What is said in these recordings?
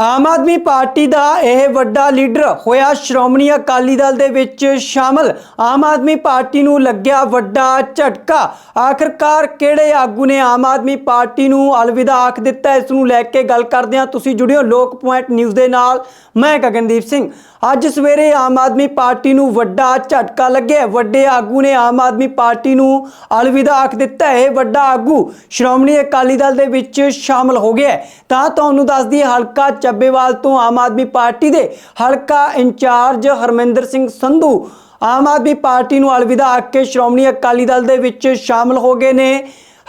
ਆਮ Aadmi party ਦਾ ਇਹ ਵੱਡਾ leader ਹੋਇਆ ਸ਼੍ਰੋਮਣੀ ਅਕਾਲੀ ਦਲ ਦੇ ਵਿੱਚ ਸ਼ਾਮਲ। ਆਮ ਆਦਮੀ ਪਾਰਟੀ ਨੂੰ ਲੱਗਿਆ ਵੱਡਾ ਝਟਕਾ। ਆਖਰਕਾਰ ਕਿਹੜੇ ਆਗੂ ਨੇ ਆਮ ਆਦਮੀ ਪਾਰਟੀ ਨੂੰ ਅਲਵਿਦਾ ਆਖ ਦਿੱਤਾ? ਇਸ ਨੂੰ ਲੈ ਕੇ ਗੱਲ ਕਰਦੇ ਹਾਂ। ਤੁਸੀਂ ਜੁੜਿਓ ਲੋਕ ਪੁਆਇੰਟ ਨਿਊਜ਼ ਦੇ ਨਾਲ। ਮੈਂ ਗਗਨਦੀਪ ਸਿੰਘ। ਅੱਜ ਸਵੇਰੇ ਆਮ ਆਦਮੀ ਪਾਰਟੀ ਨੂੰ ਵੱਡਾ ਝਟਕਾ ਲੱਗਿਆ। ਵੱਡੇ ਆਗੂ ਨੇ ਆਮ ਆਦਮੀ ਪਾਰਟੀ ਨੂੰ ਅਲਵਿਦਾ ਆਖ ਦਿੱਤਾ। ਹੈ ਇਹ ਵੱਡਾ ਆਗੂ ਸ਼੍ਰੋਮਣੀ ਅਕਾਲੀ ਦਲ ਦੇ ਵਿੱਚ ਸ਼ਾਮਲ ਹੋ ਗਿਆ। ਤਾਂ ਤੁਹਾਨੂੰ ਦੱਸਦੀ ਹਲਕਾ ਚੱਬੇਵਾਲ ਤੋਂ ਆਮ ਆਦਮੀ ਪਾਰਟੀ ਦੇ ਹਲਕਾ ਇੰਚਾਰਜ ਹਰਮਿੰਦਰ ਸਿੰਘ ਸੰਧੂ ਆਮ ਆਦਮੀ ਪਾਰਟੀ ਨੂੰ ਅਲਵਿਦਾ ਆਖ ਕੇ ਸ਼੍ਰੋਮਣੀ ਅਕਾਲੀ ਦਲ ਦੇ ਵਿੱਚ ਸ਼ਾਮਲ ਹੋ ਗਏ ਨੇ।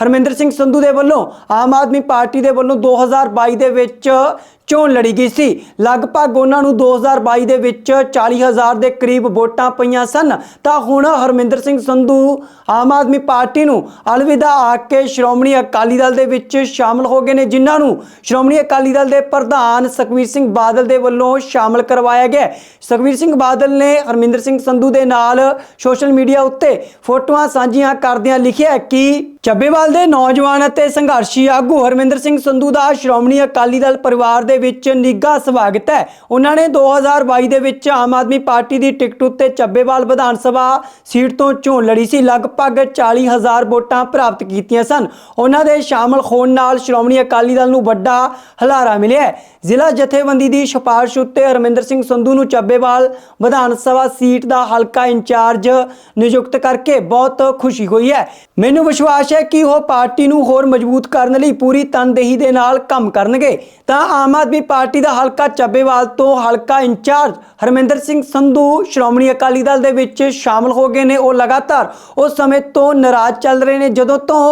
ਹਰਮਿੰਦਰ ਸਿੰਘ ਸੰਧੂ ਦੇ ਵੱਲੋਂ ਆਮ ਆਦਮੀ ਪਾਰਟੀ ਦੇ ਵੱਲੋਂ 2022 ਦੇ ਵਿੱਚ ਚੋਣ ਲੜੀ ਗਈ ਸੀ ਲਗਭਗ ਉਹਨਾਂ ਨੂੰ 2022 ਦੇ ਵਿੱਚ 40000 ਦੇ ਕਰੀਬ ਵੋਟਾਂ ਪਈਆਂ ਸਨ ਤਾਂ ਹੁਣ ਹਰਮਿੰਦਰ ਸਿੰਘ ਸੰਧੂ ਆਮ ਆਦਮੀ ਪਾਰਟੀ ਨੂੰ ਅਲਵਿਦਾ ਆ ਕੇ ਸ਼੍ਰੋਮਣੀ ਅਕਾਲੀ ਦਲ ਦੇ ਵਿੱਚ ਸ਼ਾਮਲ ਹੋ ਗਏ ਨੇ, ਜਿਨ੍ਹਾਂ ਨੂੰ ਸ਼੍ਰੋਮਣੀ ਅਕਾਲੀ ਦਲ ਦੇ ਪ੍ਰਧਾਨ ਸੁਖਬੀਰ ਸਿੰਘ ਬਾਦਲ ਦੇ ਵੱਲੋਂ ਸ਼ਾਮਲ ਕਰਵਾਇਆ ਗਿਆ ਹੈ। ਸੁਖਬੀਰ ਸਿੰਘ ਬਾਦਲ ਨੇ ਹਰਮਿੰਦਰ ਸਿੰਘ ਸੰਧੂ ਦੇ ਨਾਲ ਸੋਸ਼ਲ ਮੀਡੀਆ ਉੱਤੇ ਫੋਟੋਆਂ ਸਾਂਝੀਆਂ ਕਰਦਿਆਂ ਲਿਖਿਆ ਕਿ ਚੱਬੇਵਾਲ ਦੇ ਨੌਜਵਾਨ ਅਤੇ ਸੰਘਰਸ਼ੀ ਆਗੂ ਹਰਮਿੰਦਰ ਸਿੰਘ ਸੰਧੂ ਦਾ ਸ਼੍ਰੋਮਣੀ ਅਕਾਲੀ ਦਲ ਪਰਿਵਾਰ ਦੇ ਵਿੱਚ ਨਿੱਘਾ ਸਵਾਗਤ ਹੈ। ਉਹਨਾਂ ਨੇ 2022 ਦੇ ਵਿੱਚ ਆਮ ਆਦਮੀ ਪਾਰਟੀ ਦੀ ਟਿਕਟ ਉੱਤੇ ਚੱਬੇਵਾਲ ਵਿਧਾਨ ਸਭਾ ਸੀਟ ਤੋਂ ਚੋਣ ਲੜੀ ਸੀ। ਲਗਭਗ 40000 ਵੋਟਾਂ ਪ੍ਰਾਪਤ ਕੀਤੀਆਂ ਸਨ। ਉਹਨਾਂ ਦੇ ਸ਼ਾਮਲ ਹੋਣ ਨਾਲ ਸ਼੍ਰੋਮਣੀ ਅਕਾਲੀ ਦਲ ਨੂੰ ਵੱਡਾ ਹਲਾਰਾ ਮਿਲਿਆ ਜ਼ਿਲ੍ਹਾ ਜਥੇਬੰਦੀ ਦੀ ਸਿਫਾਰਿਸ਼ ਉੱਤੇ ਹਰਮਿੰਦਰ ਸਿੰਘ ਸੰਧੂ ਨੂੰ ਚੱਬੇਵਾਲ ਵਿਧਾਨ ਸਭਾ ਸੀਟ ਦਾ ਹਲਕਾ ਇੰਚਾਰਜ ਨਿਯੁਕਤ ਕਰਕੇ ਬਹੁਤ ਖੁਸ਼ੀ ਹੋਈ ਹੈ। ਮੈਨੂੰ ਵਿਸ਼ਵਾਸ ਹੈ ਕਿ ਉਹ ਪਾਰਟੀ ਨੂੰ ਹੋਰ ਮਜ਼ਬੂਤ ਕਰਨ ਲਈ ਪੂਰੀ ਤਨਦੇਹੀ ਦੇ ਨਾਲ ਕੰਮ ਕਰਨਗੇ। ਤਾਂ ਆਮ ਆਦਮੀ ਪਾਰਟੀ ਦਾ ਹਲਕਾ ਚੱਬੇਵਾਲ ਤੋਂ ਹਲਕਾ ਇੰਚਾਰਜ ਹਰਮਿੰਦਰ ਸਿੰਘ ਸੰਧੂ ਸ਼੍ਰੋਮਣੀ ਅਕਾਲੀ ਦਲ ਦੇ ਵਿੱਚ ਸ਼ਾਮਲ ਹੋ ਗਏ ਨੇ। ਉਹ ਲਗਾਤਾਰ ਉਸ ਸਮੇਂ ਤੋਂ ਨਾਰਾਜ਼ ਚੱਲ ਰਹੇ ਨੇ। ਜਦੋਂ ਤੋਂ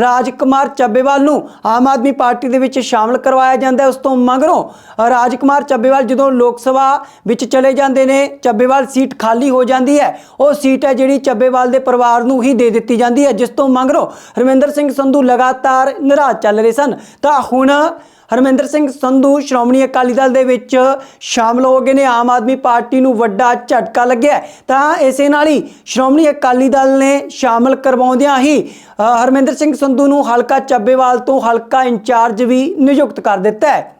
ਰਾਜਕੁਮਾਰ ਚੱਬੇਵਾਲ ਨੂੰ ਆਮ ਆਦਮੀ ਪਾਰਟੀ ਦੇ ਵਿੱਚ ਸ਼ਾਮਲ ਕਰਵਾਇਆ ਜਾਂਦਾ ਹੈ, ਉਸ ਤੋਂ ਮਗਰੋਂ ਰਾਜਕੁਮਾਰ ਚੱਬੇਵਾਲ ਜਦੋਂ ਲੋਕ ਸਭਾ ਵਿੱਚ ਚਲੇ ਜਾਂਦੇ ਨੇ, ਚੱਬੇਵਾਲ ਸੀਟ ਖਾਲੀ ਹੋ ਜਾਂਦੀ ਹੈ। ਉਹ ਸੀਟ ਹੈ ਜਿਹੜੀ ਚੱਬੇਵਾਲ ਦੇ ਪਰਿਵਾਰ ਨੂੰ ਹੀ ਦੇ ਦਿੱਤੀ ਜਾਂਦੀ ਹੈ, ਜਿਸ ਤੋਂ ਮਗਰੋਂ ਹਰਮਿੰਦਰ ਸਿੰਘ ਸੰਧੂ ਲਗਾਤਾਰ ਨਾਰਾਜ਼ ਚੱਲ ਰਹੇ ਸਨ। ਤਾਂ ਹੁਣ ਹਰਮਿੰਦਰ ਸਿੰਘ ਸੰਧੂ, ਸ਼੍ਰੋਮਣੀ ਅਕਾਲੀ ਦਲ ਦੇ ਵਿੱਚ ਸ਼ਾਮਲ ਹੋ ਗਏ ਨੇ। ਆਮ ਆਦਮੀ ਪਾਰਟੀ ਨੂੰ ਵੱਡਾ ਝਟਕਾ ਲੱਗਿਆ ਤਾਂ ਇਸੇ ਨਾਲ ਹੀ ਸ਼੍ਰੋਮਣੀ ਅਕਾਲੀ ਦਲ ਨੇ ਸ਼ਾਮਲ ਕਰਵਾਉਂਦਿਆਂ ਹੀ ਹਰਮਿੰਦਰ ਸਿੰਘ ਸੰਧੂ ਨੂੰ ਹਲਕਾ ਚੱਬੇਵਾਲ ਤੋਂ ਹਲਕਾ ਇੰਚਾਰਜ ਵੀ ਨਿਯੁਕਤ ਕਰ ਦਿੱਤਾ ਹੈ।